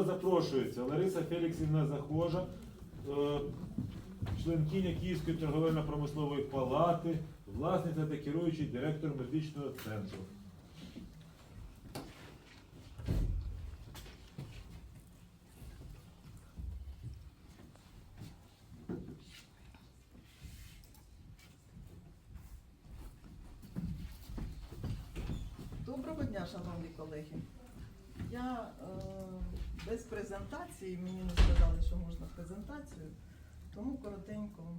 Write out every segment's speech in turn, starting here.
Запрошується Лариса Феліксівна Захожа, е, членкиня Київської торговельно-промислової палати, власниця та керуючий директор медичного центру. Доброго дня, шановні колеги. Я е, без презентації, мені не сказали, що можна презентацію, тому коротенько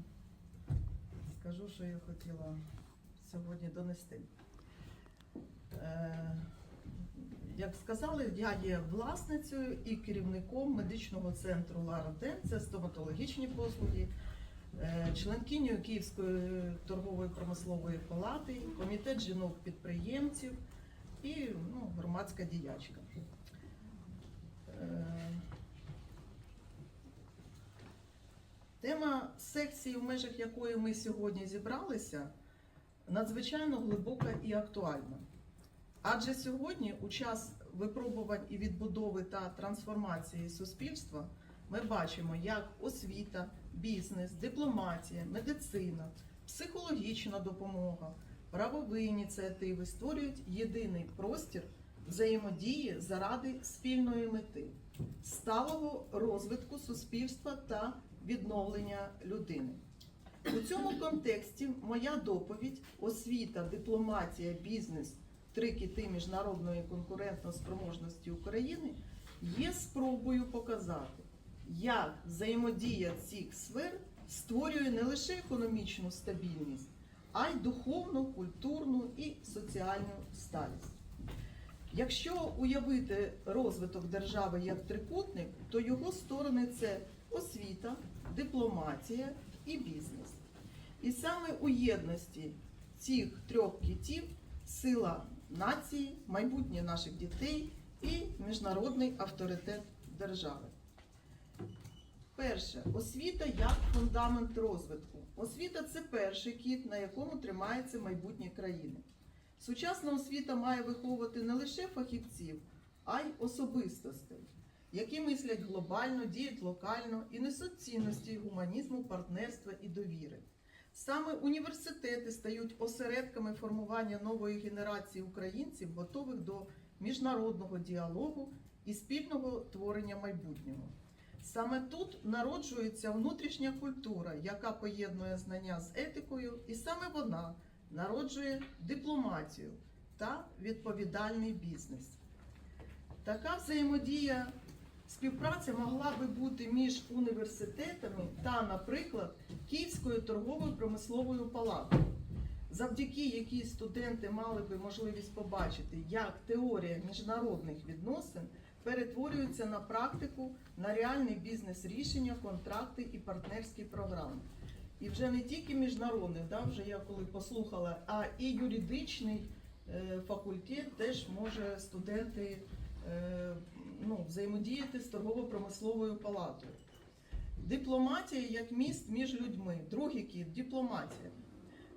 скажу, що я хотіла сьогодні донести. Е, як сказали, я є власницею і керівником медичного центру Лара-Ден, це стоматологічні послуги, е, членкинею Київської торгової промислової палати, комітет жінок-підприємців і ну, громадська діячка. Е, Тема секції, в межах якої ми сьогодні зібралися, надзвичайно глибока і актуальна. Адже сьогодні, у час випробувань і відбудови та трансформації суспільства, ми бачимо, як освіта, бізнес, дипломатія, медицина, психологічна допомога, правові ініціативи створюють єдиний простір взаємодії заради спільної мети, сталого розвитку суспільства та відновлення людини. У цьому контексті моя доповідь освіта, дипломатія, бізнес, три кити міжнародної конкурентно-спроможності України є спробою показати, як взаємодія цих сфер створює не лише економічну стабільність, а й духовну, культурну і соціальну сталість. Якщо уявити розвиток держави як трикутник, то його сторони це освіта, дипломатія і бізнес. І саме у єдності цих трьох китів сила нації, майбутнє наших дітей і міжнародний авторитет держави. Перше, освіта як фундамент розвитку. Освіта це перший кіт, на якому тримається майбутнє країни. Сучасна освіта має виховувати не лише фахівців, а й особистостей, які мислять глобально, діють локально і несуть цінності гуманізму, партнерства і довіри. Саме університети стають осередками формування нової генерації українців, готових до міжнародного діалогу і спільного творення майбутнього. Саме тут народжується внутрішня культура, яка поєднує знання з етикою, і саме вона народжує дипломатію та відповідальний бізнес. Така взаємодія, співпраця могла би бути між університетами та, наприклад, Київською торговою промисловою палатою, завдяки якій студенти мали би можливість побачити, як теорія міжнародних відносин перетворюється на практику, на реальний бізнес-рішення, контракти і партнерські програми. І вже не тільки міжнародний, да, вже я коли послухала, а і юридичний е, факультет теж може студенти е, ну, взаємодіяти з торгово-промисловою палатою. Дипломатія як міст між людьми. Другий кіт дипломатія.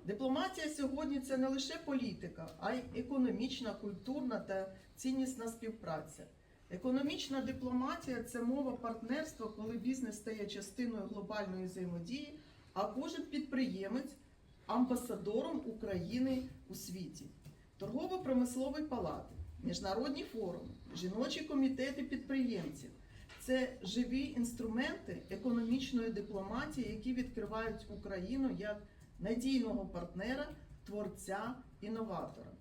Дипломатія сьогодні це не лише політика, а й економічна, культурна та ціннісна співпраця. Економічна дипломатія це мова партнерства, коли бізнес стає частиною глобальної взаємодії, а кожен підприємець амбасадором України у світі. Торгово-промислові палати, міжнародні форуми, жіночі комітети підприємців це живі інструменти економічної дипломатії, які відкривають Україну як надійного партнера, творця, інноватора.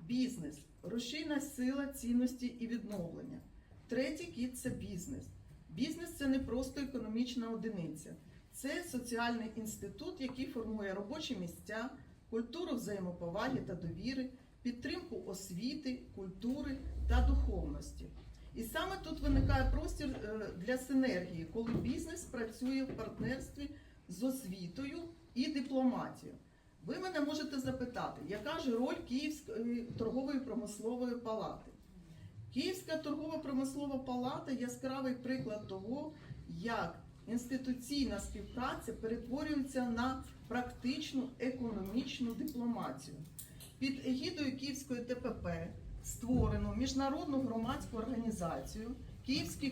Бізнес рушійна сила цінності і відновлення. Третій кіт це бізнес. Бізнес це не просто економічна одиниця, це соціальний інститут, який формує робочі місця, культуру взаємоповаги та довіри, підтримку освіти, культури та духовності. І саме тут виникає простір е, для синергії, коли бізнес працює в партнерстві з освітою і дипломатією. Ви мене можете запитати, яка ж роль Київської торгової промислової палати? Київська торгово-промислова палата яскравий приклад того, як інституційна співпраця перетворюється на практичну економічну дипломатію. Під егідою Київської ТПП створено міжнародну громадську організацію Київський